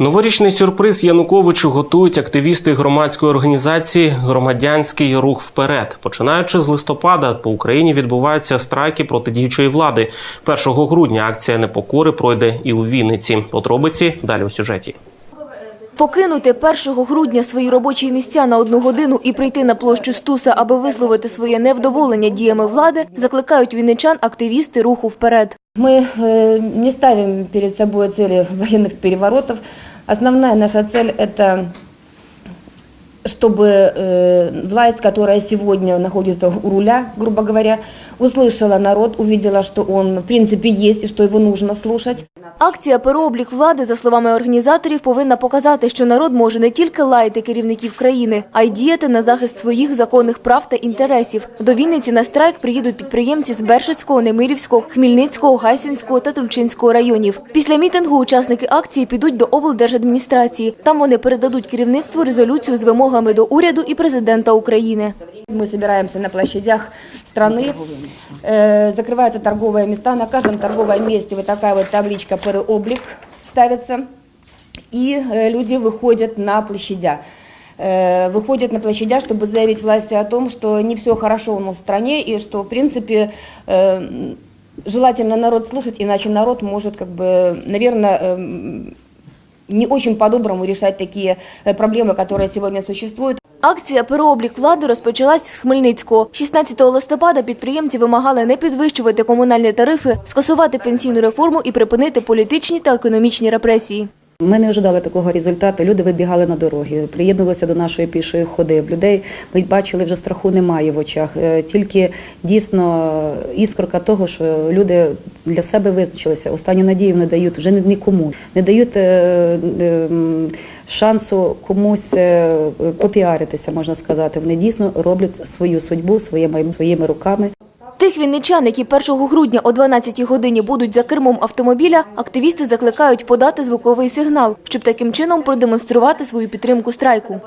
Новорічний сюрприз Януковичу готують активісти громадської організації Громадянський рух вперед. Починаючи з листопада, по Україні відбуваються страйки проти діючої влади. 1 грудня акція непокори пройде і у Вінниці. Подробиці далі у сюжеті. Покинути 1 грудня свої робочі місця на одну годину і прийти на площу Стуса, аби висловити своє невдоволення діями влади, закликають вінничан активісти руху вперед. Мы э, не ставим перед собой цели военных переворотов. Основная наша цель – это чтобы э, власть, которая сегодня находится у руля, грубо говоря, услышала народ, увидела, что он в принципе есть и что его нужно слушать. Акція «Переоблік влади», за словами організаторів, повинна показати, що народ може не тільки лаяти керівників країни, а й діяти на захист своїх законних прав та інтересів. До Вінниці на страйк приїдуть підприємці з Бершицького, Немирівського, Хмільницького, Гайсинського та Тульчинського районів. Після мітингу учасники акції підуть до облдержадміністрації. Там вони передадуть керівництву резолюцію з вимогами до уряду і президента України. Мы собираемся на площадях страны, э, закрываются торговые места, на каждом торговом месте вот такая вот табличка «Переоблик» ставится, и э, люди выходят на площадя. Э, Выходят на площадя, чтобы заявить власти о том, что не все хорошо у нас в стране, и что, в принципе, э, желательно народ слушать, иначе народ может, как бы, наверное, эм, не очень по-доброму решать такие э, проблемы, которые сегодня существуют. Акція «Переоблік влади» розпочалась з Хмельницького. 16 листопада підприємці вимагали не підвищувати комунальні тарифи, скасувати пенсійну реформу і припинити політичні та економічні репресії. Ми не ожидали такого результату. Люди вибігали на дороги, приєднувалися до нашої пішої ходи. В людей ми бачили, вже страху немає в очах. Е, Тільки дійсно іскорка того, що люди для себе визначилися. Останню надію не дають вже ні- нікому, не дають е, е, шансу комусь е, попіаритися, можна сказати. Вони дійсно роблять свою судьбу своїми своїми руками. Тих вінничан, які 1 грудня о 12 годині будуть за кермом автомобіля, активісти закликають подати звуковий сигнал, щоб таким чином продемонструвати свою підтримку страйку.